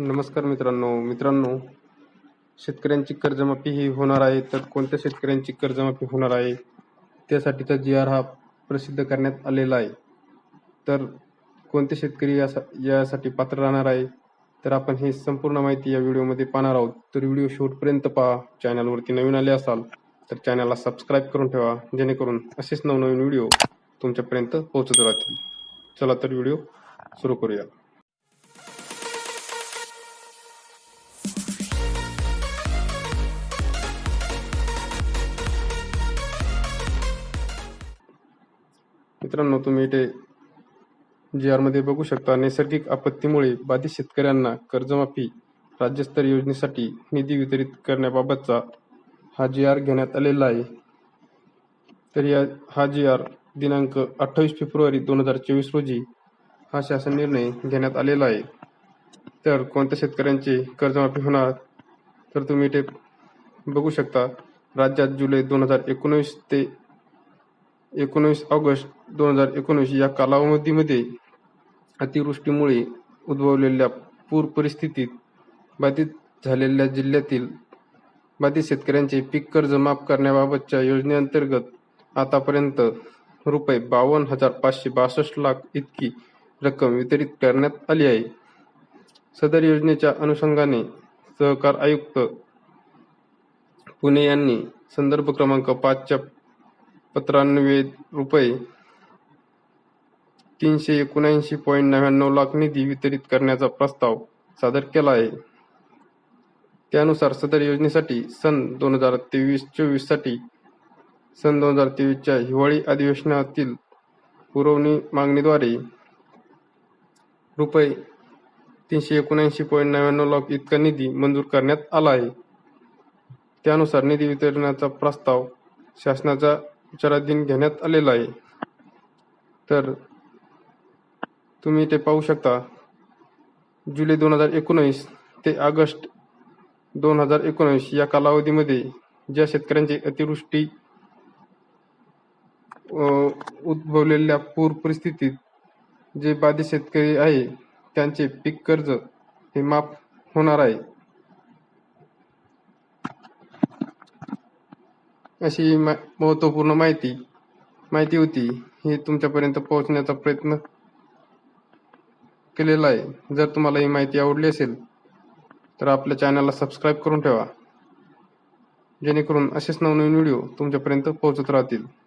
नमस्कार मित्रांनो. मित्रांनो शेतकऱ्यांची कर्जमाफी ही होणार आहे तर कोणत्या शेतकऱ्यांची कर्जमाफी होणार आहे त्यासाठीचा जी आर हा प्रसिद्ध करण्यात आलेला आहे. तर कोणते शेतकरी यासा यासाठी पात्र राहणार आहे तर आपण ही संपूर्ण माहिती या व्हिडिओमध्ये पाहणार आहोत. तर व्हिडिओ शेवटपर्यंत पहा. चॅनलवरती नवीन आले असाल तर चॅनलला सबस्क्राईब करून ठेवा जेणेकरून असेच नवनवीन व्हिडिओ तुमच्यापर्यंत पोहोचत राहतील. चला तर व्हिडिओ सुरू करूया. मित्रांनो तुम्ही इथे जी आरमध्ये बघू शकता नैसर्गिक आपत्तीमुळे बाधित शेतकऱ्यांना कर्जमाफी राज्यस्तर योजनेसाठी निधी वितरित करण्याबाबतचा हा जी आर घेण्यात आलेला आहे. तर या हा जी आर दिनांक अठ्ठावीस फेब्रुवारी दोन हजार चोवीस रोजी हा शासन निर्णय घेण्यात आलेला आहे. तर कोणत्या शेतकऱ्यांची कर्जमाफी होणार? तर तुम्ही इथे बघू शकता राज्यात जुलै दोन हजार एकोणीस ते एकोणीस ऑगस्ट दोन हजार एकोणीस या कालावधीमध्ये अतिवृष्टीमुळे उद्भवलेल्या पूर परिस्थितीत बाधित झालेल्या जिल्ह्यातील बाधित शेतकऱ्यांचे पीक कर्ज माफ करण्याबाबतच्या योजनेअंतर्गत आतापर्यंत रुपये बावन्न हजार पाचशे बासष्ट लाख इतकी रक्कम वितरित करण्यात आली आहे. सदर योजनेच्या अनुषंगाने सहकार आयुक्त पुणे यांनी संदर्भ क्रमांक पाचच्या पत्रान्वये रुपये तीनशे एकोणऐंशी पॉईंट नव्याण्णव लाख निधी वितरित करण्याचा प्रस्ताव सादर केला आहे. त्यानुसार सदर योजनेसाठी सन दोन हजार तेवीस चोवीससाठी सन दोन हजार तेवीसच्या हिवाळी अधिवेशनातील पुरवणी मागणीद्वारे रुपये तीनशे एकोणऐंशी पॉईंट नव्याण्णव लाख इतका निधी मंजूर करण्यात आला आहे. त्यानुसार निधी वितरणाचा प्रस्ताव शासनाच्या विचाराधीन घेण्यात आलेला आहे. तर तुम्ही ते पाहू शकता. जुलै दोन हजार एकोणीस ते ऑगस्ट दोन हजार एकोणीस या कालावधीमध्ये ज्या शेतकऱ्यांची अतिवृष्टी उद्भवलेल्या पूर परिस्थितीत जे बाधित शेतकरी आहे त्यांचे पीक कर्ज हे माफ होणार आहे. अशी मा- महत्त्वपूर्ण माहिती माहिती होती ही तुमच्यापर्यंत पोहोचण्याचा प्रयत्न केलेला आहे. जर तुम्हाला ही माहिती आवडली असेल तर आपल्या चॅनलला सबस्क्राईब करून ठेवा. जेणेकरून असेच नवनवीन व्हिडिओ तुमच्यापर्यंत पोहोचत राहतील.